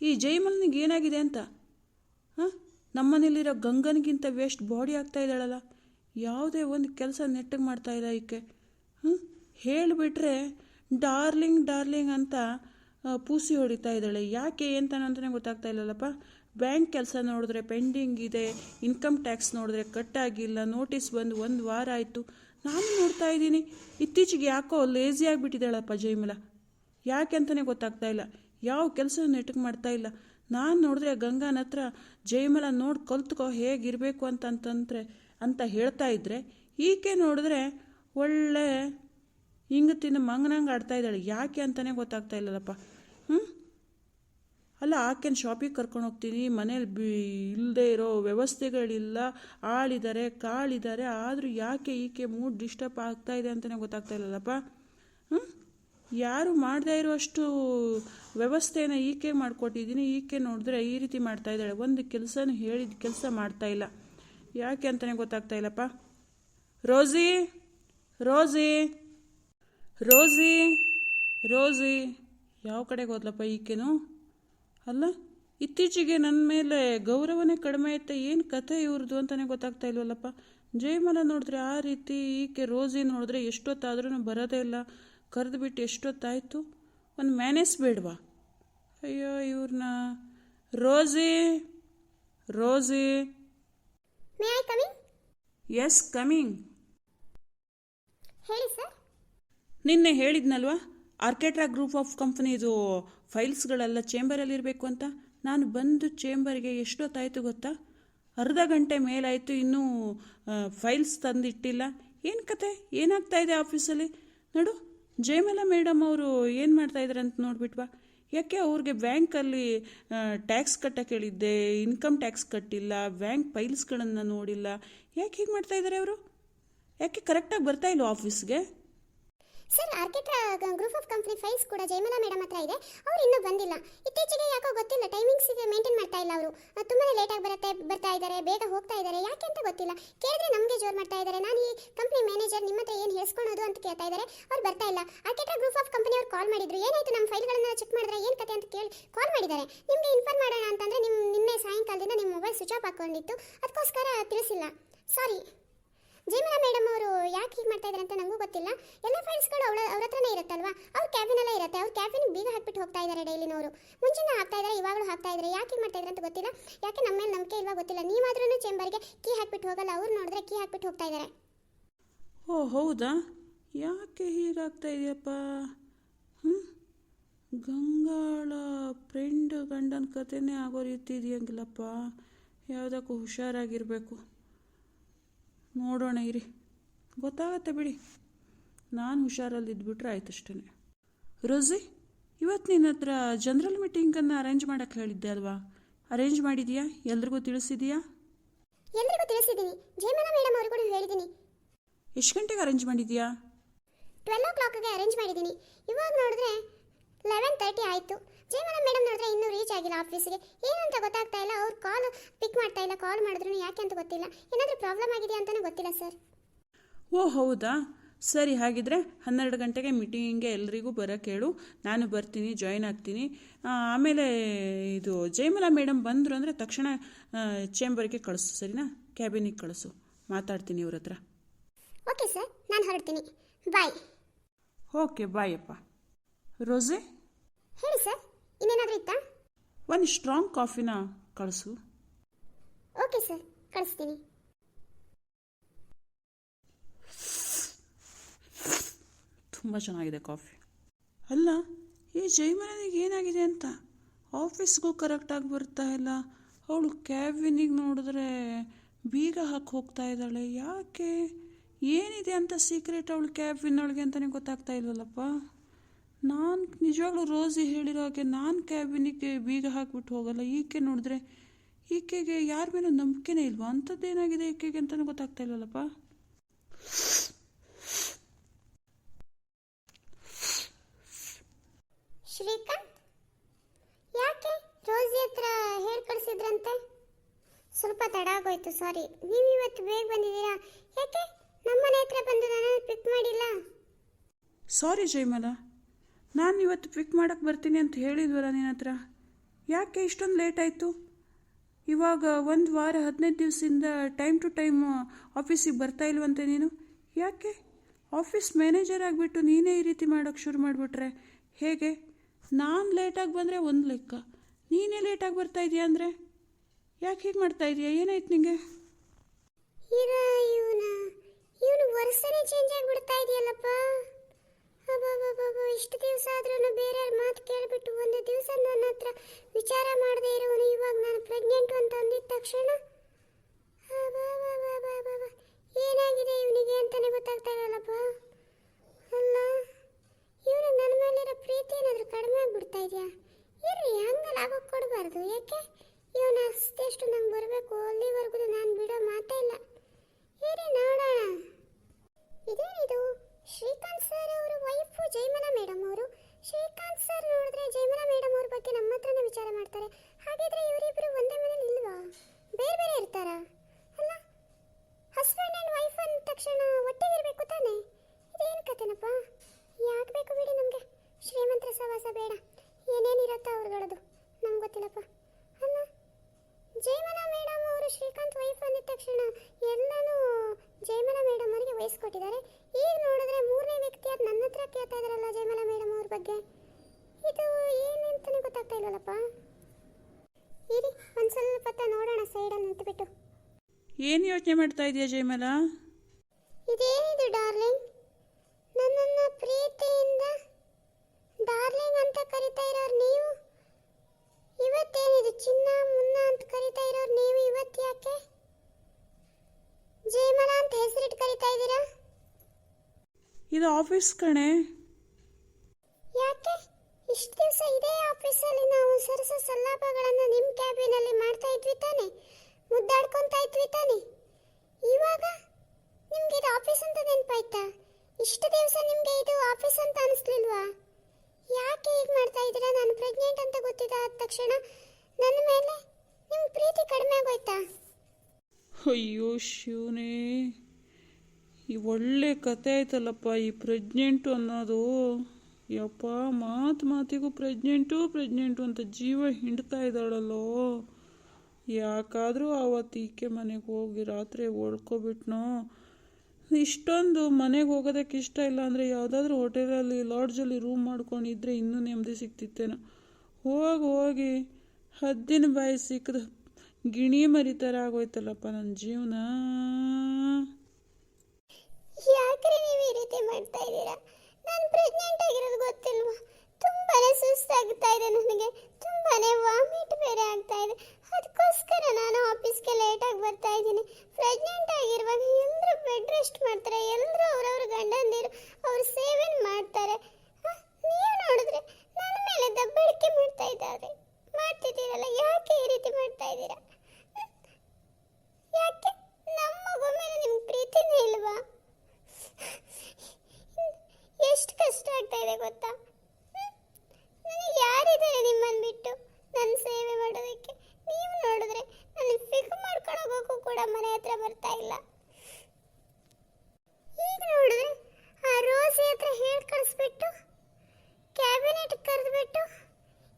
ಈ ಜೈಮಲ್ನಿಗೆ ಏನಾಗಿದೆ ಅಂತ? ಹಾಂ? ನಮ್ಮನೇಲಿರೋ ಗಂಗನಿಗಿಂತ ವೇಸ್ಟ್ ಬಾಡಿ ಆಗ್ತಾ ಇದ್ದಾಳಲ್ಲ. ಯಾವುದೇ ಒಂದು ಕೆಲಸ ನೆಟ್ಟಗೆ ಮಾಡ್ತಾ ಇಲ್ಲ ಈಕೆ. ಹ್ಞೂ ಹೇಳಿಬಿಟ್ರೆ ಡಾರ್ಲಿಂಗ್ ಡಾರ್ಲಿಂಗ್ ಅಂತ ಪೂಸಿ ಹೊಡಿತಾ ಇದ್ದಾಳೆ. ಯಾಕೆ ಅಂತ ಅಂತಲೇ ಗೊತ್ತಾಗ್ತಾ ಇಲ್ಲಲ್ಲಪ್ಪ. ಬ್ಯಾಂಕ್ ಕೆಲಸ ನೋಡಿದ್ರೆ ಪೆಂಡಿಂಗ್ ಇದೆ, ಇನ್ಕಮ್ ಟ್ಯಾಕ್ಸ್ ನೋಡಿದ್ರೆ ಕಟ್ಟಾಗಿಲ್ಲ, ನೋಟಿಸ್ ಬಂದು ಒಂದು ವಾರ ಆಯಿತು. ನಾನು ನೋಡ್ತಾ ಇದ್ದೀನಿ. ಇತ್ತೀಚೆಗೆ ಯಾಕೋ ಲೇಸಿ ಆಗಿಬಿಟ್ಟಿದ್ದಾಳಪ್ಪ ಜೈಮಲ ಯಾಕೆ ಅಂತಲೇ ಗೊತ್ತಾಗ್ತಾ ಇಲ್ಲ. ಯಾವ ಕೆಲಸ ನೆಟಕ್ ಮಾಡ್ತಾ ಇಲ್ಲ. ನಾನು ನೋಡಿದ್ರೆ ಗಂಗಾನ ಹತ್ರ ಜಯಮಲ ನೋಡಿ ಕಲ್ತ್ಕೋ ಹೇಗಿರಬೇಕು ಅಂತಂತಂದ್ರೆ ಅಂತ ಹೇಳ್ತಾ ಇದ್ರೆ ಈಕೆ ನೋಡಿದ್ರೆ ಒಳ್ಳೆ ಹಿಂಗತ್ತಿನ ಮಂಗನಂಗೆ ಆಡ್ತಾ ಇದ್ದಾಳೆ. ಯಾಕೆ ಅಂತಲೇ ಗೊತ್ತಾಗ್ತಾ ಇಲ್ಲಲ್ಲಪ್ಪ. ಹ್ಞೂ ಅಲ್ಲ, ಆಕೆನ ಶಾಪಿಗೆ ಕರ್ಕೊಂಡು ಹೋಗ್ತೀನಿ. ಮನೇಲಿ ಬಿ ಇಲ್ಲದೆ ಇರೋ ವ್ಯವಸ್ಥೆಗಳಿಲ್ಲ. ಆಳಿದ್ದಾರೆ ಕಾಳಿದ್ದಾರೆ ಆದರೂ ಯಾಕೆ ಈಕೆ ಮೂಡ್ ಡಿಸ್ಟರ್ಬ್ ಆಗ್ತಾ ಇದೆ ಅಂತಲೇ ಗೊತ್ತಾಗ್ತಾ ಇಲ್ಲಲ್ಲಪ್ಪ? ಯಾರು ಮಾಡದೇ ಇರುವಷ್ಟು ವ್ಯವಸ್ಥೆನ ಈಕೆ ಮಾಡಿಕೊಟ್ಟಿದ್ದೀನಿ, ಈಕೆ ನೋಡಿದ್ರೆ ಈ ರೀತಿ ಮಾಡ್ತಾ ಇದ್ದಾಳೆ. ಒಂದು ಕೆಲಸನೂ ಹೇಳಿದ ಕೆಲಸ ಮಾಡ್ತಾ ಇಲ್ಲ. ಯಾಕೆ ಅಂತಲೇ ಗೊತ್ತಾಗ್ತಾ ಇಲ್ಲಪ್ಪ. ರೋಸಿ ರೋಸಿ ರೋಸಿ ರೋಸಿ. ಯಾವ ಕಡೆಗೆ ಹೋದ್ಲಪ್ಪ ಈಕೆನು? ಅಲ್ಲ, ಇತ್ತೀಚೆಗೆ ನನ್ನ ಮೇಲೆ ಗೌರವನೇ ಕಡಿಮೆ ಐತೆ ಏನು ಕಥೆ ಇವ್ರದ್ದು ಅಂತಲೇ ಗೊತ್ತಾಗ್ತಾ ಇಲ್ವಲ್ಲಪ್ಪ. ಜಯಮಲ ನೋಡಿದ್ರೆ ಆ ರೀತಿ ಈಕೆ ರೋಸಿ ನೋಡಿದ್ರೆ ಎಷ್ಟೊತ್ತಾದ್ರೂ ಬರೋದೇ ಇಲ್ಲ. ಕರೆದು ಬಿಟ್ಟು ಎಷ್ಟೊತ್ತಾಯಿತು? ಒಂದು ಮ್ಯಾನೇಜ್ ಬೇಡವಾ? ಅಯ್ಯೋ ಇವ್ರನ್ನ ರೋಸಿ ರೋಸಿ. ಎಸ್ ಕಮಿಂಗ್ ಹೇಳಿ ಸರ್. ನಿನ್ನೆ ಹೇಳಿದ್ನಲ್ವಾ ಆರ್ಕೆಟ್ರಾ ಗ್ರೂಪ್ ಆಫ್ ಕಂಪ್ನಿದು ಫೈಲ್ಸ್ಗಳೆಲ್ಲ ಚೇಂಬರಲ್ಲಿ ಇರಬೇಕು ಅಂತ? ನಾನು ಬಂದು ಚೇಂಬರ್ಗೆ ಎಷ್ಟೊತ್ತಾಯಿತು ಗೊತ್ತಾ? ಅರ್ಧ ಗಂಟೆ ಮೇಲಾಯಿತು ಇನ್ನೂ ಫೈಲ್ಸ್ ತಂದಿಟ್ಟಿಲ್ಲ. ಏನು ಕತೆ? ಏನಾಗ್ತಾ ಇದೆ ಆಫೀಸಲ್ಲಿ? ನೋಡು ಜಯಮಲ ಮೇಡಮ್ ಅವರು ಏನು ಮಾಡ್ತಾ ಇದ್ದಾರೆ ಅಂತ ನೋಡ್ಬಿಟ್ವಾ? ಯಾಕೆ ಅವ್ರಿಗೆ ಬ್ಯಾಂಕಲ್ಲಿ ಟ್ಯಾಕ್ಸ್ ಕಟ್ಟಕ್ಕೆ ಹೇಳಿದ್ದೆ ಇನ್ಕಮ್ ಟ್ಯಾಕ್ಸ್ ಕಟ್ಟಿಲ್ಲ ಬ್ಯಾಂಕ್ ಫೈಲ್ಸ್ಗಳನ್ನು ನೋಡಿಲ್ಲ. ಯಾಕೆ ಹೀಗೆ ಮಾಡ್ತಾ ಇದ್ದಾರೆ ಅವರು? ಯಾಕೆ ಕರೆಕ್ಟಾಗಿ ಬರ್ತಾ ಇಲ್ಲ ಆಫೀಸ್ಗೆ ಸರ್, ಆರ್ಕೆಟ್ರಾ ಗ್ರೂಪ್ ಆಫ್ ಕಂಪ್ನಿ ಫೈಲ್ಸ್ ಕೂಡ ಜಯಮಲಾ ಮೇಡಮ್ ಹತ್ರ ಇದೆ. ಅವ್ರು ಇನ್ನೂ ಬಂದಿಲ್ಲ. ಇತ್ತೀಚೆಗೆ ಯಾಕೋ ಗೊತ್ತಿಲ್ಲ ಟೈಮಿಂಗ್ಸಿಗೆ ಮೇಂಟೈನ್ ಮಾಡ್ತಾ ಇಲ್ಲ ಅವರು. ತುಂಬಾ ಲೇಟಾಗಿ ಬರುತ್ತೆ, ಬರ್ತಾ ಇದ್ದಾರೆ ಬೇಗ ಹೋಗ್ತಾ ಇದ್ದಾರೆ ಯಾಕೆ ಅಂತ ಗೊತ್ತಿಲ್ಲ. ಕೇಳಿದ್ರೆ ನಮಗೆ ಜೋರ್ ಮಾಡ್ತಾ ಇದ್ದಾರೆ ನಾನು ಈ ಕಂಪ್ನಿ ಮ್ಯಾನೇಜರ್ ನಿಮ್ಮ ಹತ್ರ ಏನು ಹೇಳ್ಸ್ಕೊಳೋದು ಅಂತ ಕೇಳ್ತಾ ಇದ್ದಾರೆ ಅವ್ರು ಬರ್ತಾ ಇಲ್ಲ. ಆರ್ಕೆಟ್ರ ಗ್ರೂಪ್ ಆಫ್ ಕಂಪನಿ ಅವ್ರು ಕಾಲ್ ಮಾಡಿದ್ರು. ಏನಾಯ್ತು ನಮ್ಮ ಫೈಲ್ಗಳನ್ನ ಚೆಕ್ ಮಾಡಿದ್ರೆ ಏನು ಕತೆ ಅಂತ ಕೇಳಿ ಕಾಲ್ ಮಾಡಿದ್ದಾರೆ. ನಿಮಗೆ ಇನ್ಫಾರ್ಮ್ ಮಾಡೋಣ ಅಂತಂದ್ರೆ ನಿಮ್ಮ ನಿನ್ನೆ ಸಾಯಂಕಾಲದಿಂದ ನಿಮ್ಮ ಮೊಬೈಲ್ ಸ್ವಿಚ್ ಆಫ್ ಹಾಕೊಂಡಿತ್ತು. ಅದಕ್ಕೋಸ್ಕರ ತಿಳಿಸಿಲ್ಲ. ಸಾರಿ ಜಯಮಲ ಮೇಡಮ್ ಅವರು ಯಾಕೆ ಹೀಗೆ ಮಾಡ್ತಾ ಇದ್ದಾರೆ ಅಂತ ನನಗೂ ಗೊತ್ತಿಲ್ಲ. ಎಲ್ಲ ಫೈಲ್ಸ್ಗಳು ಅವಳ ಅವ್ರ ಹತ್ರನೇ ಇರುತ್ತಲ್ವಾ? ಅವ್ರ ಕ್ಯಾಬಿನಲ್ಲೇ ಇರುತ್ತೆ. ಅವ್ರ ಕ್ಯಾಬಿನ್ ಬೀಗ ಹಾಕ್ಬಿಟ್ಟು ಹೋಗ್ತಾ ಇದ್ದಾರೆ ಡೈಲಿನವರು. ಮುಂಚೆನೇ ಹಾಕ್ತಾ ಇದ್ದಾರೆ ಇವಾಗಲೂ ಹಾಕ್ತಾ ಇದ್ದಾರೆ ಯಾಕೆ ಹೀಗೆ ಮಾಡ್ತಾ ಇದ್ದಾರೆ ಅಂತ ಗೊತ್ತಿಲ್ಲ. ಯಾಕೆ ನಮ್ಮ ಮೇಲೆ ನಂಬಿಕೆ ಇಲ್ವಾ ಗೊತ್ತಿಲ್ಲ. ನೀವಾದ್ರೂ ಚೇಂಬರ್ಗೆ ಕೀ ಹಾಕ್ಬಿಟ್ಟು ಹೋಗಲ್ಲ. ಅವ್ರು ನೋಡಿದ್ರೆ ಕೀ ಹಾಕ್ಬಿಟ್ಟು ಹೋಗ್ತಾ ಇದ್ದಾರೆ ಓ, ಹೌದಾ? ಯಾಕೆ ಹೀಗಾಗ್ತಾ ಇದೆಯಪ್ಪ? ಹ್ಞೂ ಗಂಗಾಳ ಫ್ರೆಂಡ್ ಗಂಡನ ಕಥೆನೇ ಆಗೋ ರೀತಿ ಇದೆಯಂಗಿಲ್ಲಪ್ಪ. ಯಾವುದಕ್ಕೂ ಹುಷಾರಾಗಿರಬೇಕು. ನೋಡೋಣ ಇರಿ. ಗೊತ್ತಾಗತ್ತೆ ಬಿಡಿ. ನಾನು ಹುಷಾರಲ್ಲಿ ಇದ್ಬಿಟ್ರೆ ಆಯ್ತು ಅಷ್ಟೇ ರೋಸಿ ಇವತ್ತು ನಿನ್ನ ಹತ್ರ ಜನರಲ್ ಮೀಟಿಂಗನ್ನು ಅರೇಂಜ್ ಮಾಡಕ್ಕೆ ಹೇಳಿದ್ದೆ ಅಲ್ವಾ? ಅರೇಂಜ್ ಮಾಡಿದೀಯಾ? ಎಲ್ರಿಗೂ ತಿಳಿಸಿದೀಯಾ? ಎಲ್ರಿಗೂ ತಿಳಿಸಿದ್ದೀನಿ. ಜಯಮಲ ಮೇಡಮ್ ಅವರು ಕೂಡ ಹೇಳಿದ್ದೀನಿ. ಎಷ್ಟು ಗಂಟೆಗೆ ಅರೇಂಜ್ ಮಾಡಿದೀಯಾ? ಟ್ವೆಲ್ ಓ ಕ್ಲಾಕ್ಗೆ ಅರೇಂಜ್ ಮಾಡಿದ್ದೀನಿ. ಇವಾಗ ನೋಡಿದ್ರೆ ಲೆವೆನ್ ತರ್ಟಿ ಆಯಿತು. ಜಯಮಲ ಮೇಡಮ್ ನೋಡಿದ್ರೆ ಇನ್ನೂ ರೀಚ್ ಆಗಿಲ್ಲ ಆಫೀಸ್ಗೆ ಏನಂತ ಗೊತ್ತಾಗ್ತಾ ಇಲ್ಲ ಅವ್ರು ಕಾಲ್ ಪಿಕ್ ಮಾಡ್ತಾ ಇಲ್ಲ ಕಾಲ್ ಮಾಡಿದ್ರು ಯಾಕೆ ಅಂತ ಗೊತ್ತಿಲ್ಲ. ಏನಾದರೂ ಪ್ರಾಬ್ಲಮ್ ಆಗಿದೆಯಾ ಅಂತಲೂ ಗೊತ್ತಿಲ್ಲ ಸರ್ ಓ ಹೌದಾ? ಸರಿ ಹಾಗಿದ್ರೆ ಹನ್ನೆರಡು ಗಂಟೆಗೆ ಮೀಟಿಂಗ್ಗೆ ಎಲ್ರಿಗೂ ಬರೋಕ್ಕೆ ಹೇಳು ನಾನು ಬರ್ತೀನಿ ಜಾಯ್ನ್ ಆಗ್ತೀನಿ. ಆಮೇಲೆ ಇದು ಜಯಮಲ ಮೇಡಮ್ ಬಂದರು ಅಂದರೆ ತಕ್ಷಣ ಚೇಂಬರ್ಗೆ ಕಳಿಸು ಸರಿನಾ? ಕ್ಯಾಬಿನಿಗೆ ಕಳಿಸು. ಮಾತಾಡ್ತೀನಿ ಇವ್ರ ಹತ್ರ. ಓಕೆ ಸರ್ ನಾನು ಹೊರಡ್ತೀನಿ. ಬಾಯ್ ಓಕೆ ಬಾಯ್ ಅಪ್ಪ. ರೋಸೆ? ಹೇಳಿ ಸರ್ ಇನ್ನೇನಾದರೂ ಇತ್ತಾ? ಒಂದು ಸ್ಟ್ರಾಂಗ್ ಕಾಫಿನ ಕಳಿಸು. ಓಕೆ ಸರ್ ಕಳಿಸ್ತೀನಿ. ತುಂಬ ಚೆನ್ನಾಗಿದೆ ಕಾಫಿ ಅಲ್ಲ ಈ ಜೈಮನಿಗೆ ಏನಾಗಿದೆ ಅಂತ? ಆಫೀಸ್ಗೂ ಕರೆಕ್ಟಾಗಿ ಬರ್ತಾ ಇಲ್ಲ? ಅವಳು ಕ್ಯಾಬಿನಿಗೆ ನೋಡಿದ್ರೆ ಬೀಗ ಹಾಕಿ ಹೋಗ್ತಾ ಇದ್ದಾಳೆ. ಯಾಕೆ? ಏನಿದೆ ಅಂತ ಸೀಕ್ರೆಟ್ ಅವಳು ಕ್ಯಾಬಿನೊಳಗೆ ಅಂತಲೇ ಗೊತ್ತಾಗ್ತಾ ಇಲ್ವಲ್ಲಪ್ಪ? ನಾನು ನಿಜವಾಗ್ಲೂ ರೋಸಿ ಹೇಳಿರೋ ಹಾಗೆ ನಾನು ಕ್ಯಾಬಿನಿಗೆ ಬೀಗ ಹಾಕ್ಬಿಟ್ಟು ಹೋಗಲ್ಲ ಈಕೆ ನೋಡಿದ್ರೆ ಈಕೆಗೆ ಯಾರ ಮೇಲೂ ನಂಬಿಕೆನೇ ಇಲ್ವಾ? ಅಂಥದ್ದೇನಾಗಿದೆ ಈಕೆಗೆ ಅಂತಲೂ ಗೊತ್ತಾಗ್ತಾ ಇಲ್ಲಲ್ಲಪ್ಪ. ಶ್ರೀಕಾಂತ್ ಯಾಕೆ ರೋಸಿ ಹತ್ರ ಹೇರ್ ಕಳಿಸಿದ್ರಂತೆ? ಸ್ವಲ್ಪ ತಡ ಆಗೋಯ್ತು ಸಾರಿ ನೀವು ಇವತ್ತು ಬೇಗ ಬಂದಿದ್ದೀರಾ? ಯಾಕೆ ನಮ್ಮನೆ ಹತ್ರ ಬಂದು ನನ್ನನ್ನು ಪಿಕ್ ಮಾಡಿಲ್ಲ? ಸಾರಿ ಜಯಮಲ. ನಾನು ಇವತ್ತು ಪಿಕ್ ಮಾಡೋಕ್ಕೆ ಬರ್ತೀನಿ ಅಂತ ಹೇಳಿದ್ವಲ್ಲ ನಿನ್ನ ಹತ್ರ? ಯಾಕೆ ಇಷ್ಟೊಂದು ಲೇಟ್ ಆಯಿತು? ಇವಾಗ ಒಂದು ವಾರ ಹದಿನೈದು ದಿವಸದಿಂದ ಟೈಮ್ ಟು ಟೈಮ್ ಆಫೀಸಿಗೆ ಬರ್ತಾ ಇಲ್ವಂತೆ ನೀನು? ಯಾಕೆ? ಆಫೀಸ್ ಮ್ಯಾನೇಜರ್ ಆಗಿಬಿಟ್ಟು ನೀನೇ ಈ ರೀತಿ ಮಾಡೋಕ್ಕೆ ಶುರು ಮಾಡಿಬಿಟ್ರೆ ಹೇಗೆ? ನಾನು ಲೇಟಾಗಿ ಬಂದರೆ ಒಂದು ಲೆಕ್ಕ. ನೀನೇ ಲೇಟಾಗಿ ಬರ್ತಾ ಇದೆಯಾ ಅಂದರೆ? ಯಾಕೆ ಹೀಗೆ ಮಾಡ್ತಾ ಇದೆಯಾ? ಏನಾಯ್ತು ನಿಂಗೆ? ಇವನ? ಇವನು ಚೇಂಜ್ ಆಗಿಬಿಡ್ತಾ ಇದೆಯಲ್ಲಪ್ಪ? ಇಷ್ಟು ದಿವಸ ಆದ್ರೂ ಬೇರೆ ಮಾತು ಕೇಳಿಬಿಟ್ಟು ಒಂದು ದಿವಸ ನನ್ನ ಹತ್ರ ವಿಚಾರ ಮಾಡದೇ ಇರೋನು ಇವಾಗ ನಾನು ಪ್ರೆಗ್ನೆಂಟ್ ಅಂತ ಅಂದಿದ್ದ ತಕ್ಷಣ. ಏನಾಗಿದೆ ಇವನಿಗೆ ಅಂತಾನೆ ಗೊತ್ತಾಗ್ತಾ ಇರಲ್ಲಪ್ಪ? ಅಲ್ಲ, ಇವನು ನನ್ನ ಮೇಲಿರೋ ಪ್ರೀತಿ ಏನಾದರೂ ಕಡಿಮೆ ಆಗ್ಬಿಡ್ತಾ ಇದೆಯಾ? ಇರ್ರಿ, ಹಂಗಲ್ಲ ಲಾಭ ಕೊಡಬಾರ್ದು. ಯಾಕೆ? ಇವನು ಅಷ್ಟೆಷ್ಟು ನಂಗೆ ಬರಬೇಕು, ಅಲ್ಲಿವರೆಗೂ ನಾನು ಬಿಡೋ ಮಾತೇ ಇಲ್ಲ. ಇರಿ ನೋಡೋಣ ಇದೇನಿದು ಶ್ರೀಕಾಂತ್ ಸರ್ ಅವರು ವೈಫು ಜೈಮಲಾ ಮೇಡಮ್ ಅವರು ಶ್ರೀಕಾಂತ್ ಸರ್ ನೋಡಿದ್ರೆ ಜೈಮಲಾ ಮೇಡಮ್ ಅವ್ರ ಬಗ್ಗೆ ನಮ್ಮ ಹತ್ರನೇ ವಿಚಾರ ಮಾಡ್ತಾರೆ ಹಾಗಿದ್ರೆ ಇವರಿಬ್ರು ಒಂದೇ ಮನೇಲಿ ಇಲ್ವಾ ಬೇರೆ ಬೇರೆ ಇರ್ತಾರಾ ಅಲ್ಲ ಹಸ್ಬೆಂಡ್ ಆ್ಯಂಡ್ ವೈಫ್ ಅಂದ ತಕ್ಷಣ ಒಟ್ಟಿಗೆ ಇರಬೇಕು ತಾನೇ ಇದೇನು ಕತೆನಪ್ಪ ಯಾಕೆ ಬೇಕು ಬಿಡಿ ನಮಗೆ ಶ್ರೀಮಂತರ ಸವಾಸ ಬೇಡ ಏನೇನಿರತ್ತೋ ಅವ್ರುಗಳದು ನಮ್ಗೆ ಗೊತ್ತಿಲ್ಲಪ್ಪ ಅಲ್ಲ ಜಯಮಲಾ ಮೇಡಮ್ ಅವರು ಶ್ರೀಕಾಂತ್ ವೈಫ್ ಅಂದಿದ ತಕ್ಷಣ ಎಲ್ಲನೂ ಜಯಮಲಾ ಮೇಡಮ್ ಅವರಿಗೆ ವಹಿಸ್ಕೊಟ್ಟಿದ್ದಾರೆ ಈಗ ನೋಡಿದ್ರೆ ಮೂರನೇ ವ್ಯಕ್ತಿ ಅದು ನನ್ನ ಹತ್ರ ಕೇಳ್ತಾ ಇದಾರಲ್ಲ ಜಯಮಲಾ ಮೇಡಮ್ ಅವ್ರ ಬಗ್ಗೆ. ಇದು ಏನು ಅಂತಲೇ ಗೊತ್ತಾಗ್ತಾ ಇಲ್ವಲ್ಲಪ್ಪ ಇರಿ ಒಂದು ಸ್ವಲ್ಪ ನೋಡೋಣ ಸೈಡಲ್ಲಿ ನಿಂತುಬಿಟ್ಟು. ಏನು ಯೋಚನೆ ಮಾಡ್ತಾ ಇದೆಯಾ ಜಯಮಲಾ? ಇದೇನಿದು ಡಾರ್ಲಿಂಗ್? ನನ್ನನ್ನು ಪ್ರೀತಿಯಿಂದ ಡಾರ್ಲಿಂಗ್ ಅಂತ ಕರಿತಾ ಇರೋರು ನೀವು? ಇವತ್ತೇನಿದು ಚಿನ್ನ ಮುನ್ನ ಅಂತ ಕರಿತಾ ಇರೋರು ನೀವು ಇವತ್ತು ಯಾಕೆ ಜಯಮಲ ಅಂತ ಹೆಸರಿಟ್ಟು ಕರಿತಾ ಇದ್ದೀರಾ ಇದು ಆಫೀಸ್ ಕಣೆ. ಯಾಕೆ? ಇಷ್ಟು ದಿವಸ ಇದೇ ಆಫೀಸಲ್ಲಿ ನಾವು ಸರಸ ಸಲ್ಲಾಪಗಳನ್ನು ನಿಮ್ಮ ಕ್ಯಾಬಿನಲ್ಲಿ ಮಾಡ್ತಾ ಇದ್ವಿ ತಾನೆ. ಮುದ್ದಾಡ್ಕೊಂತಾ ಇದ್ವಿ ತಾನೆ. ಇವಾಗ ನಿಮ್ಗೆ ಇದು ಆಫೀಸ್ ಅಂತ ನೆನಪಾಯ್ತಾ? ಇಷ್ಟು ದಿವಸ ನಿಮ್ಗೆ ಇದು ಆಫೀಸ್ ಅಂತ ಅನಿಸ್ಲಿಲ್ವಾ? ಯಾಕೆ ಹೀಗೆ ಮಾಡ್ತಾ ಇದ್ದೀರಾ? ನಾನು ಪ್ರೆಗ್ನೆಂಟ್ ಅಂತ ಗೊತ್ತಿದ್ದ ತಕ್ಷಣ ನನ್ನ ಮೇಲೆ ನಿಮ್ಮ ಪ್ರೀತಿ ಕಡಿಮೆ ಆಗೋಯ್ತಾ? ಅಯ್ಯೋ ಶಿವನೇ. ಈ ಒಳ್ಳೆ ಕತೆ ಆಯ್ತಲ್ಲಪ್ಪ, ಈ ಪ್ರೆಗ್ನೆಂಟು ಅನ್ನೋದು. ಯಪ್ಪ, ಮಾತು ಮಾತಿಗೂ ಪ್ರೆಗ್ನೆಂಟು ಪ್ರೆಗ್ನೆಂಟು ಅಂತ ಜೀವ ಹಿಂಡ್ತಾ ಇದ್ದಾಳಲ್ಲೋ. ಯಾಕಾದರೂ ಆವತ್ತು ಈಕೆ ಮನೆಗೆ ಹೋಗಿ ರಾತ್ರಿ ಓಡ್ಕೊಬಿಟ್ನೋ ಇಷ್ಟೊಂದು ಮನೆಗೆ ಹೋಗೋದಕ್ಕೆ ಇಷ್ಟ ಇಲ್ಲ ಅಂದರೆ ಯಾವುದಾದ್ರೂ ಹೋಟೆಲಲ್ಲಿ, ಲಾಡ್ಜಲ್ಲಿ ರೂಮ್ ಮಾಡ್ಕೊಂಡಿದ್ರೆ ಇನ್ನೂ ನೆಮ್ಮದಿ ಸಿಗ್ತಿತ್ತೇನೋ. ಹೋಗಿ ಹೋಗಿ ಹದ್ದಿನ ಬಾಯಿ ಸಿಕ್ಕದ ಗಿಣಿ ಮರಿ ಥರ ಆಗೋಯ್ತಲ್ಲಪ್ಪ ನನ್ನ ಜೀವನ. ಈ ಮಾಡ್ತಾ ಇದ್ದೀರಾ? ನಾನು ಪ್ರೆಗ್ನೆಂಟ್ ಆಗಿರೋದು ಗೊತ್ತಿಲ್ವಾ? ತುಂಬಾನೇ ಸುಸ್ತಾಗ್ತಾ ಇದೆ ನನಗೆ. ತುಂಬಾನೇ ವಾಮಿಟ್ ಬೇರೆ ಆಗ್ತಾ ಇದೆ. ಅದಕ್ಕೋಸ್ಕರ ನಾನು ಆಫೀಸ್ಗೆ ಲೇಟಾಗಿ ಬರ್ತಾ ಇದ್ದೀನಿ. ಪ್ರೆಗ್ನೆಂಟ್ ಆಗಿರುವಾಗ ಎಲ್ಲರೂ ಬೆಡ್ ರೆಸ್ಟ್ ಮಾಡ್ತಾರೆ. ಎಲ್ಲರೂ ಅವರವ್ರ ಗಂಡಂದಿರು ಅವ್ರು ಸೇವೆನ್ ಮಾಡ್ತಾರೆ. ನೀವು ನೋಡಿದ್ರೆ ನನ್ನ ಮೇಲೆ ದಬ್ಬಳಿಕೆ ಮಾಡ್ತಾ ಇದ್ದಾರೆ ಮಾಡ್ತಿದ್ದೀರಲ್ಲ, ಯಾಕೆ ಈ ರೀತಿ ಮಾಡ್ತಾ ಇದ್ದೀರಾ ಹ? ಯಾಕೆ ನಮ್ಮ ಮಗು ಮೇಲೆ ನಿಮ್ಗೆ ಪ್ರೀತಿನೇ ಇಲ್ವಾ ಎಷ್ಟು ಕಷ್ಟ ಆಗ್ತಾ ಇದೆ ಗೊತ್ತಾ ಹ್ಮ್? ನನಗೆ ಯಾರಿದ್ದಾರೆ ನಿಮ್ಮನ್ನು ಬಿಟ್ಟು ನನ್ನ ಸೇವೆ ಮಾಡೋದಕ್ಕೆ ನೀವು ನೋಡಿದ್ರೆ ನನಗೆ ಪಿಕ್ ಮಾಡ್ಕೊಂಡು ಹೋಗೋಕ್ಕೂ ಕೂಡ ಮನೆ ಹತ್ರ ಬರ್ತಾ ಇಲ್ಲ ಈಗ ನೋಡಿದ್ರೆ ಆ ರೋಸಿ ಹತ್ರ ಹೇಳಿ ಕಳಿಸ್ಬಿಟ್ಟು ಕ್ಯಾಬಿನೆಟ್ ಕರೆದ್ಬಿಟ್ಟು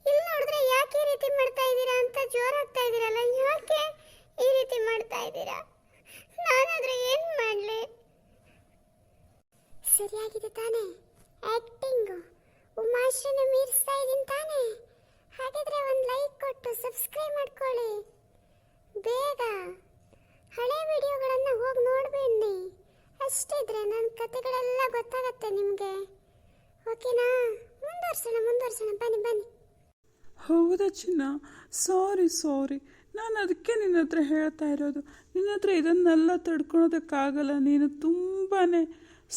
ಇಲ್ಲಿ ನೋಡಿದ್ರೆ ಯಾಕೆ ಈ ರೀತಿ ಮಾಡ್ತಾ ಇದ್ದೀರಾ ಅಂತ ಜೋರಾಗ್ತಾ ಇದ್ದೀರಲ್ಲ ಯಾಕೆ ಈ ರೀತಿ ಮಾಡ್ತಾ ಇದ್ದೀರಾ ನಾನಾದ್ರೆ ಏನು ಮಾಡಲಿ? ಸರಿಯಾಗಿದೆ ತಾನೇ. ಆಕ್ಟಿಂಗ್ ಉಮಾಶ್ರೀನ ಮೀರಿಸ್ತಾ ಇದ್ದೀನಿ ತಾನೇ. ಹಾಗಿದ್ರೆ ಒಂದು ಲೈಕ್ ಕೊಟ್ಟು ಸಬ್ಸ್ಕ್ರೈಬ್ ಮಾಡ್ಕೊಳ್ಳಿ. ಬೇಗ. ಹಳೆ ವಿಡಿಯೋಗಳನ್ನು ಹೋಗಿ ನೋಡಬೇಡಿ ಅಷ್ಟಿದ್ರೆ ನನ್ನ ಕತೆಗಳೆಲ್ಲ ಗೊತ್ತಾಗತ್ತೆ ನಿಮಗೆ. ಓಕೆನಾ? ಮುಂದುವರ್ಸೋಣ ಮುಂದುವರ್ಸೋಣ. ಬನ್ನಿ ಬನ್ನಿ. ಹೌದಾ ಚಿನ್ನ? ಸಾರಿ ಸಾರಿ ನಾನು ಅದಕ್ಕೆ ನಿನ್ನ ಹತ್ರ ಹೇಳ್ತಾ ಇರೋದು. ನಿನ್ನ ಹತ್ರ ಇದನ್ನೆಲ್ಲ ತಡ್ಕೊಳೋದಕ್ಕಾಗಲ್ಲ. ನೀನು ತುಂಬಾ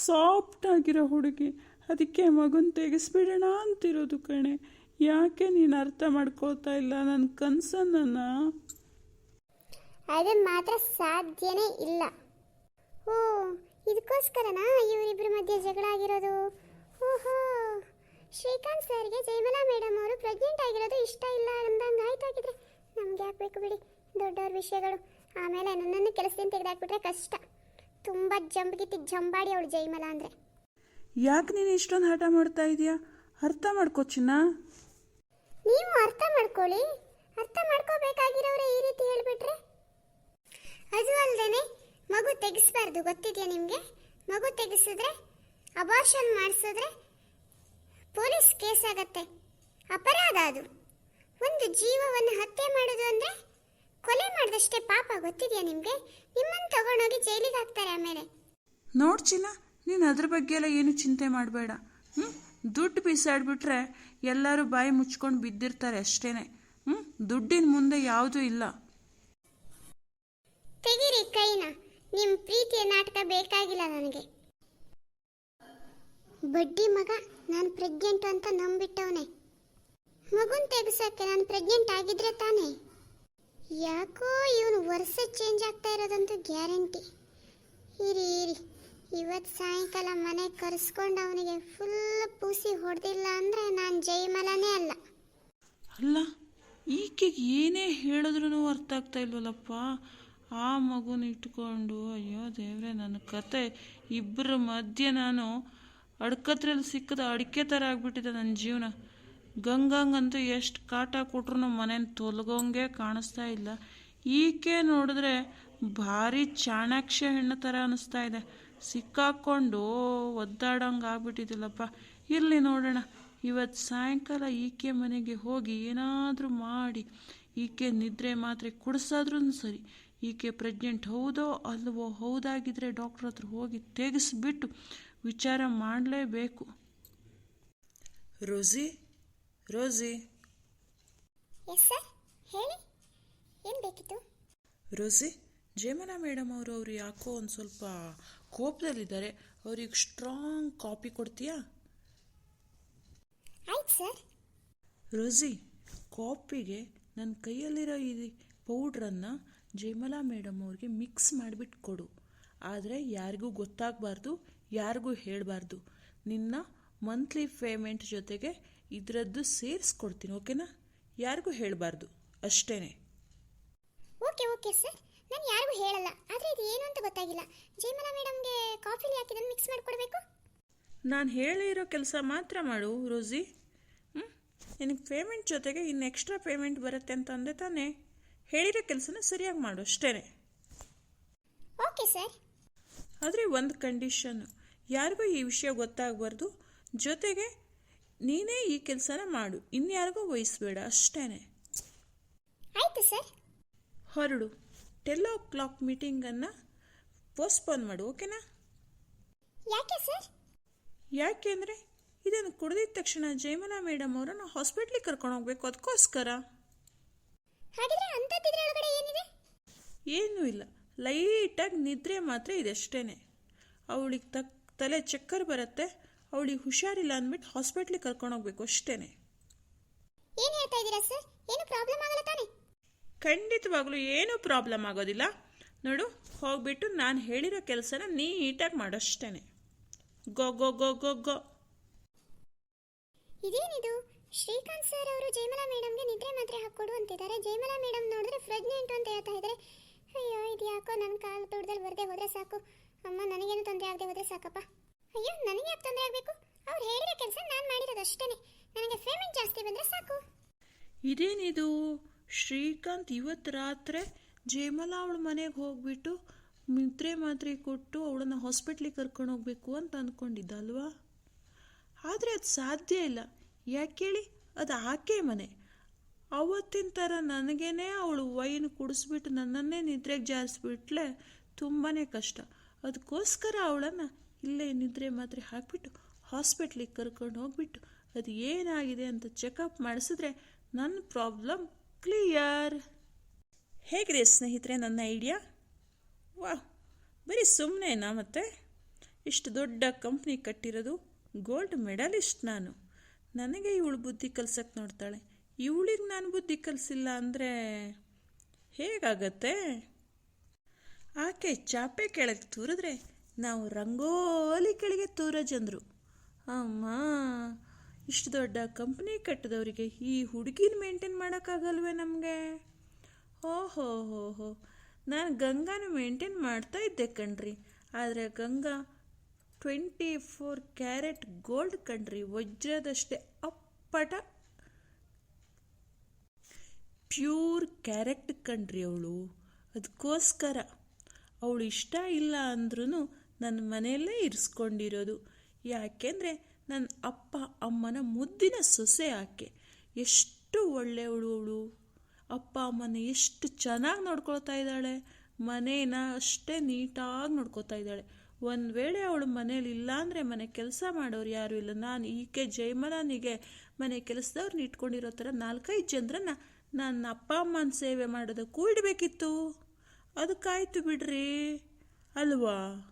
ಸಾಫ್ಟ್ ಆಗಿರೋ ಹುಡುಗಿ. ಅದಕ್ಕೆ ಮಗುನ ತೆಗೆಸ್ಬಿಡೋಣ ಅಂತಿರೋದು ಕಣೆ. ಯಾಕೆ ನೀನು ಅರ್ಥ ಮಾಡ್ಕೋತಾ ಇಲ್ಲ ನನ್ನ ಕನಸನ್ನು ಅದು ಮಾತ್ರ ಸಾಧ್ಯನೇ ಇಲ್ಲ. ಓ ಇದಕ್ಕೋಸ್ಕರನಾ ಇವರಿಬ್ಬರ ಮಧ್ಯೆ ಜಗಳ ಆಗಿರೋದು? ಓಹೋ, ಶ್ರೀಕಾಂತ್ ಸರ್ಗೆ ಜಯಮಲಾ ಮೇಡಮ್ ಅವರು ಪ್ರೆಗ್ನೆಂಟ್ ಆಗಿರೋದು ಇಷ್ಟ ಇಲ್ಲ ಅಂದಂಗೆ ಆಯ್ತಾಗಿದ್ರೆ ನಮ್ಗೆ ಯಾಕೆ ಬೇಕು ಬಿಡಿ? ದೊಡ್ಡವ್ರ ವಿಷಯಗಳು. ಆಮೇಲೆ ನನ್ನನ್ನು ಕೆಲಸದಿಂದ ತೆಗೆದಾಕ್ಬಿಟ್ರೆ ಕಷ್ಟ. ತುಂಬ ಜಂಪ್ಗಿತ್ತಿ ಜಂಬಾಡಿ ಅವಳು ಜೈಮಲ ಅಂದ್ರೆ. ಯಾಕೆ ನೀನು ಇಷ್ಟೊಂದು ಹಠ ಮಾಡ್ತಾ ಇದೀಯಾ? ಅರ್ಥ ಮಾಡ್ಕೋ ಚಿನ್ನ. ನೀವು ಅರ್ಥ ಮಾಡ್ಕೊಳ್ಳಿ. ಅರ್ಥ ಮಾಡ್ಕೋಬೇಕಾಗಿರೋರೇ ಈ ರೀತಿ ಹೇಳ್ಬಿಟ್ರೆ? ಅದು ಅಲ್ಲದೇನೆ ಮಗು ತೆಗೆಸ್ಬಾರ್ದು ಗೊತ್ತಿದೆಯಾ ನಿಮಗೆ? ಮಗು ತೆಗೆಸಿದ್ರೆ ಅಬಾರ್ಷನ್ ಮಾಡಿಸಿದ್ರೆ ಪೊಲೀಸ್ ಕೇಸ್ ಆಗತ್ತೆ. ಅಪರಾಧ ಅದು. ಒಂದು ಜೀವವನ್ನು ಹತ್ಯೆ ಮಾಡಿ ಗೊತ್ತಿದೆಯಾ ನಿಮಗೆ? ನಿಮ್ಮನ್ನು ತಗೊಂಡೋಗಿ ಜೈಲಿಗೆ ಹಾಕ್ತಾರೆ ಆಮೇಲೆ. ನೋಡ್ ಚಿನ್ನ ನೀನು ಅದ್ರ ಬಗ್ಗೆ ಎಲ್ಲ ಏನು ಚಿಂತೆ ಮಾಡಬೇಡ. ಹ್ಞೂ ದುಡ್ಡು ಬೀಸಾಡ್ಬಿಟ್ರೆ ಎಲ್ಲರೂ ಬಾಯಿ ಮುಚ್ಕೊಂಡು ಬಿದ್ದಿರ್ತಾರೆ ಅಷ್ಟೇನೆ. ಹ್ಞೂ ದುಡ್ಡಿನ ಮುಂದೆ ಯಾವುದೂ ಇಲ್ಲ. ತೆಗೀರಿ ಕೈನ. ನಿಮ್ಮ ಪ್ರೀತಿಯ ನಾಟಕ ಬೇಕಾಗಿಲ್ಲ ನನಗೆ. ಬಡ್ಡಿ ಮಗ ನಾನು ಪ್ರೆಗ್ನೆಂಟ್ ಅಂತ ನಂಬಿಟ್ಟವನೆ. ಮಗುನ್ ತೆಗ್ಸಕ್ಕೆ ನಾನು ಪ್ರೆಗ್ನೆಂಟ್ ಆಗಿದ್ರೆ ತಾನೇ? ಯಾಕೋ ಇವನು ವರ್ಷ ಚೇಂಜ್ ಆಗ್ತಾ ಇರೋದಂತೂ ಗ್ಯಾರಂಟಿ ಇರಿ ಇರಿ. ಇವತ್ತು ಸಾಯಂಕಾಲ ಮನೆ ಕರೆಸ್ಕೊಂಡು ಅವನಿಗೆ ಫುಲ್ ಪೂಸಿ ಹೊಡೆದಿಲ್ಲ ಅಂದರೆ ನಾನು ಜೈಮಲನೇ ಅಲ್ಲ. ಅಲ್ಲ, ಈಕೆಗೆ ಏನೇ ಹೇಳಿದ್ರೂ ಅರ್ಥ ಆಗ್ತಾ ಇಲ್ವಲ್ಲಪ್ಪ? ಆ ಮಗುನ ಇಟ್ಕೊಂಡು, ಅಯ್ಯೋ ದೇವ್ರೆ ನನ್ನ ಕತೆ. ಇಬ್ಬರ ಮಧ್ಯೆ ನಾನು ಅಡ್ಕತ್ರಲ್ಲಿ ಸಿಕ್ಕದ ಅಡಿಕೆ ಥರ ಆಗಿಬಿಟ್ಟಿದೆ ನನ್ನ ಜೀವನ. ಗಂಗಂಗಂತೂ ಎಷ್ಟು ಕಾಟ ಕೊಟ್ರು ಮನೇನ ತೊಲಗೋಂಗೆ ಕಾಣಿಸ್ತಾ ಇಲ್ಲ. ಈಕೆ ನೋಡಿದ್ರೆ ಭಾರಿ ಚಾಣಾಕ್ಷ ಹೆಣ್ಣು ಥರ ಅನಿಸ್ತಾ ಇದೆ. ಸಿಕ್ಕಾಕೊಂಡು ಒದ್ದಾಡಂಗೆ ಆಗ್ಬಿಟ್ಟಿದ್ದಿಲ್ಲಪ್ಪ. ಇರಲಿ ನೋಡೋಣ. ಇವತ್ತು ಸಾಯಂಕಾಲ ಈಕೆ ಮನೆಗೆ ಹೋಗಿ ಏನಾದರೂ ಮಾಡಿ ಈಕೆ ನಿದ್ರೆ ಮಾತ್ರೆ ಕುಡಿಸಾದ್ರೂ ಸರಿ. ಈಕೆ ಪ್ರೆಗ್ನೆಂಟ್ ಹೌದೋ ಅಲ್ವೋ ಹೌದಾಗಿದ್ರೆ ಡಾಕ್ಟ್ರ್ ಹತ್ರ ಹೋಗಿ ತೆಗೆಸ್ಬಿಟ್ಟು ವಿಚಾರ ಮಾಡಲೇಬೇಕು. ರೋಸಿ ರೋಸಿ. ಎಸ್ ಸರ್ ಹೇಳಿ. ಏನು ಬೇಕಿತ್ತು? ರೋಸಿ ಜಯಮಲಾ ಮೇಡಮ್ ಅವರು ಅವರು ಯಾಕೋ ಒಂದು ಸ್ವಲ್ಪ ಕೋಪದಲ್ಲಿದ್ದಾರೆ. ಅವ್ರಿಗೆ ಸ್ಟ್ರಾಂಗ್ ಕಾಪಿ ಕೊಡ್ತೀಯಾ? ಆಯ್ತು ಸರ್ ರೋಸಿ ಕಾಪಿಗೆ ನನ್ನ ಕೈಯಲ್ಲಿರೋ ಈ ಪೌಡ್ರನ್ನು ಜಯಮಲಾ ಮೇಡಮ್ ಅವ್ರಿಗೆ ಮಿಕ್ಸ್ ಮಾಡಿಬಿಟ್ಟು ಕೊಡು. ಆದರೆ ಯಾರಿಗೂ ಗೊತ್ತಾಗಬಾರ್ದು ಯಾರಿಗೂ ಹೇಳಬಾರ್ದು. ನಿನ್ನ ಮಂತ್ಲಿ ಪೇಮೆಂಟ್ ಜೊತೆಗೆ ಇದರದ್ದು ಸೇರಿಸ್ಕೊಡ್ತೀನಿ ಓಕೆನಾ? ಯಾರಿಗೂ ಹೇಳಬಾರ್ದು ಅಷ್ಟೇ ಓಕೆ ಓಕೆ ಸರ್. ನಾನು ಯಾರಿಗೂ ಹೇಳಲ್ಲ ಆದರೆ ಇದು ಏನು ಅಂತ ಗೊತ್ತಾಗಿಲ್ಲ. ಜಯಮಲಾ ಮೇಡಮ್ಗೆ ಕಾಫಿಲಿ ಹಾಕಿ ಇದನ್ನು ಮಿಕ್ಸ್ ಮಾಡಿಕೊಡ್ಬೇಕು? ನಾನು ಹೇಳಿರೋ ಕೆಲಸ ಮಾತ್ರ ಮಾಡು ರೋಸಿ. ಹ್ಞೂ ನಿನಗೆ ಪೇಮೆಂಟ್ ಜೊತೆಗೆ ಇನ್ನು ಎಕ್ಸ್ಟ್ರಾ ಪೇಮೆಂಟ್ ಬರುತ್ತೆ ಅಂತ ಅಂದೆ ತಾನೇ. ಹೇಳಿರೋ ಕೆಲಸನ ಸರಿಯಾಗಿ ಮಾಡು ಅಷ್ಟೇ ಓಕೆ ಸರ್. ಆದರೆ ಒಂದು ಕಂಡೀಷನ್ ಯಾರಿಗೂ ಈ ವಿಷಯ ಗೊತ್ತಾಗಬಾರ್ದು. ಜೊತೆಗೆ ನೀನೇ ಈ ಕೆಲಸನ ಮಾಡು. ಇನ್ಯಾರಿಗೂ ವಹಿಸ್ಬೇಡ ಅಷ್ಟೇನೆ. ಆಯಿತು ಸರ್. ಹೊರಡು. ಟೆನ್ ಓ ಕ್ಲಾಕ್ ಮೀಟಿಂಗನ್ನು ಪೋಸ್ಟ್ಪೋನ್ ಮಾಡು ಓಕೆನಾ? ಯಾಕೆ ಸರ್? ಯಾಕೆಂದರೆ ಇದನ್ನು ಕುಡಿದಿದ ತಕ್ಷಣ ಜಯಮಲಾ ಮೇಡಮ್ ಅವರನ್ನು ಹಾಸ್ಪಿಟ್ಲಿಗೆ ಕರ್ಕೊಂಡು ಹೋಗ್ಬೇಕು ಅದಕ್ಕೋಸ್ಕರ ಹಾಗಿದ್ರೆ ಏನಿದೆ? ಏನೂ ಇಲ್ಲ. ಲೈಟಾಗಿ ನಿದ್ರೆ ಮಾತ್ರ ಇದೆ ಅಷ್ಟೇ ಅವಳಿಗೆ ತಕ್ ತಲೆ ಚಕ್ಕರ್ ಬರುತ್ತೆ. ಅವಳಿಗೆ ಹುಷಾರಿಲ್ಲ ಅಂದ್ಬಿಟ್ಟು ಹಾಸ್ಪಿಟ್ಲಿಗೆ ಕರ್ಕೊಂಡು ಹೋಗ್ಬೇಕು ಅಷ್ಟೇನೆ. ಏನು ಹೇಳ್ತಾ ಇದ್ದೀರಾ ಸರ್ ಏನು ಪ್ರಾಬ್ಲಮ್ ಆಗಲ್ಲ ತಾನೆ? ಖಂಡಿತವಾಗ್ಲೂ ಏನೂ ಪ್ರಾಬ್ಲಮ್ ಆಗೋದಿಲ್ಲ. ನೋಡು ಹೋಗ್ಬಿಟ್ಟು ನಾನು ಹೇಳಿರೋ ಕೆಲಸನ ನೀಟಾಗಿ ಮಾಡೋಷ್ಟೇನೆ. ಗೋ ಗೋ ಗೋ ಗೋ ಗೋ. ಇದೇನಿದು? ಶ್ರೀಕಾಂತ್ ಸರ್ ಅವರು ಜಯಮಲಾ ಮೇಡಮ್ಗೆ ನಿದ್ರೆ ಮಾತ್ರೆ ಹಾಕ್ಕೊಡು ಅಂತಿದ್ದಾರೆ. ಜಯಮಲಾ ಮೇಡಮ್ ನೋಡಿದ್ರೆ ಪ್ರೆಗ್ನೆಂಟ್ ಅಂತ ಹೇಳ್ತಾ ಇದ್ದಾರೆ. ಅಯ್ಯೋ ಇದು ಯಾಕೋ ನನ್ನ ಕಾಲು ತುಡ್ದಲ್ಲಿ ಬರದೆ ಹೋದ್ರೆ ಸಾಕು. ಅಮ್ಮ ನನಗೇನು ತೊಂದರೆ ಆಗದೆ ಹೋದ್ರೆ ಸಾಕಪ್ಪ. ಅಯ್ಯೋ, ನನಗೆ ಯಾಕೆ ತೊಂದರೆ ಆಗಬೇಕು? ಅವ್ರು ಹೇಳಿರೋ ಕೆಲಸ ನಾನು ಮಾಡಿರೋದು ಅಷ್ಟೇ ನನಗೆ ಪೇಮೆಂಟ್ ಜಾಸ್ತಿ ಬಂದರೆ ಸಾಕು. ಇದೇನಿದು? ಶ್ರೀಕಾಂತ್ ಇವತ್ತು ರಾತ್ರಿ ಜಯಮಲಾ ಅವಳ ಮನೆಗೆ ಹೋಗ್ಬಿಟ್ಟು ಮಿತ್ರೆ ಮಾತ್ರೆ ಕೊಟ್ಟು ಅವಳನ್ನು ಹಾಸ್ಪಿಟ್ಲಿಗೆ ಕರ್ಕೊಂಡು ಹೋಗ್ಬೇಕು ಅಂತ ಅಂದ್ಕೊಂಡಿದ್ದ ಅಲ್ವಾ ಆದರೆ ಅದು ಸಾಧ್ಯ ಇಲ್ಲ. ಯಾಕೇಳಿ ಅದು ಆಕೆ ಮನೆ. ಅವತ್ತಿನ ಥರ ನನಗೇನೆ ಅವಳು ವೈನ್ ಕುಡಿಸ್ಬಿಟ್ಟು ನನ್ನನ್ನೇ ನಿದ್ರೆಗೆ ಜಾರಿಸ್ಬಿಟ್ಲೆ ತುಂಬಾ ಕಷ್ಟ. ಅದಕ್ಕೋಸ್ಕರ ಅವಳನ್ನು ಇಲ್ಲೇ ನಿದ್ರೆ ಮಾತ್ರೆ ಹಾಕ್ಬಿಟ್ಟು ಹಾಸ್ಪಿಟ್ಲಿಗೆ ಕರ್ಕೊಂಡು ಹೋಗ್ಬಿಟ್ಟು ಅದು ಏನಾಗಿದೆ ಅಂತ ಚೆಕಪ್ ಮಾಡಿಸಿದ್ರೆ ನನ್ನ ಪ್ರಾಬ್ಲಮ್ ಕ್ಲಿಯರ್ ಹೇಗಿದೆ ಸ್ನೇಹಿತರೆ ನನ್ನ ಐಡಿಯಾ ವಾ ಬರೀ ಸುಮ್ಮನೆನಾ ಮತ್ತೆ? ಇಷ್ಟು ದೊಡ್ಡ ಕಂಪ್ನಿ ಕಟ್ಟಿರೋದು ಗೋಲ್ಡ್ ಮೆಡಲಿಸ್ಟ್ ನಾನು. ನನಗೆ ಇವಳು ಬುದ್ಧಿ ಕಲ್ಸಕ್ಕೆ ನೋಡ್ತಾಳೆ. ಇವಳಿಗೆ ನಾನು ಬುದ್ಧಿ ಕಲಿಸಿಲ್ಲ ಅಂದರೆ ಹೇಗಾಗತ್ತೆ? ಆಕೆ ಚಾಪೆ ಕೆಳಗೆ ತೂರಿದ್ರೆ ನಾವು ರಂಗೋಲಿ ಕೆಳಗೆ ತೂರ ಜನರು. ಅಮ್ಮ, ಇಷ್ಟು ದೊಡ್ಡ ಕಂಪ್ನಿ ಕಟ್ಟದವರಿಗೆ ಈ ಹುಡುಗಿನ ಮೇಂಟೈನ್ ಮಾಡೋಕ್ಕಾಗಲ್ವೇ ನಮಗೆ? ಓಹೋ, ಹೋ ಹೋ. ನಾನು ಗಂಗಾನ ಮೇಂಟೈನ್ ಮಾಡ್ತಾ ಇದ್ದೆ ಕಣ್ರಿ. ಆದರೆ Ganga twenty four carat gold ಕಣ್ರಿ, ವಜ್ರದಷ್ಟೇ ಅಪ್ಪಟ. ಪ್ಯೂರ್ ಕ್ಯಾರೆಟ್ ಕಣ್ರಿ ಅವಳು. ಅದಕ್ಕೋಸ್ಕರ ಅವಳು ಇಷ್ಟ ಇಲ್ಲ ಅಂದ್ರೂ ನನ್ನ ಮನೆಯಲ್ಲೇ ಇರಿಸ್ಕೊಂಡಿರೋದು. ಯಾಕೆಂದರೆ ನನ್ನ ಅಪ್ಪ ಅಮ್ಮನ ಮುದ್ದಿನ ಸೊಸೆ ಆಕೆ. ಎಷ್ಟು ಒಳ್ಳೆಯವಳು ಅವಳು. ಅಪ್ಪ ಅಮ್ಮನ ಎಷ್ಟು ಚೆನ್ನಾಗಿ ನೋಡ್ಕೊಳ್ತಾ ಇದ್ದಾಳೆ. ಮನೇನ ಅಷ್ಟೇ ನೀಟಾಗಿ ನೋಡ್ಕೊತಾ ಇದ್ದಾಳೆ. ಒಂದು ವೇಳೆ ಅವಳು ಮನೇಲಿ ಇಲ್ಲ ಅಂದರೆ ಮನೆ ಕೆಲಸ ಮಾಡೋರು ಯಾರೂ ಇಲ್ಲ. ನಾನು ಈಕೆ ಜೈಮಲಾನಿಗೆ ಮನೆ ಕೆಲಸದವ್ರನ್ನ ಇಟ್ಕೊಂಡಿರೋ ಥರ ನಾಲ್ಕೈದು ಜನರನ್ನ ನನ್ನ ಅಪ್ಪ ಅಮ್ಮನ ಸೇವೆ ಮಾಡೋದಕ್ಕೂ ಇಡಬೇಕಿತ್ತು. ಅದಕ್ಕಾಯ್ತು ಬಿಡ್ರಿ. ಅಲ್ವಾ?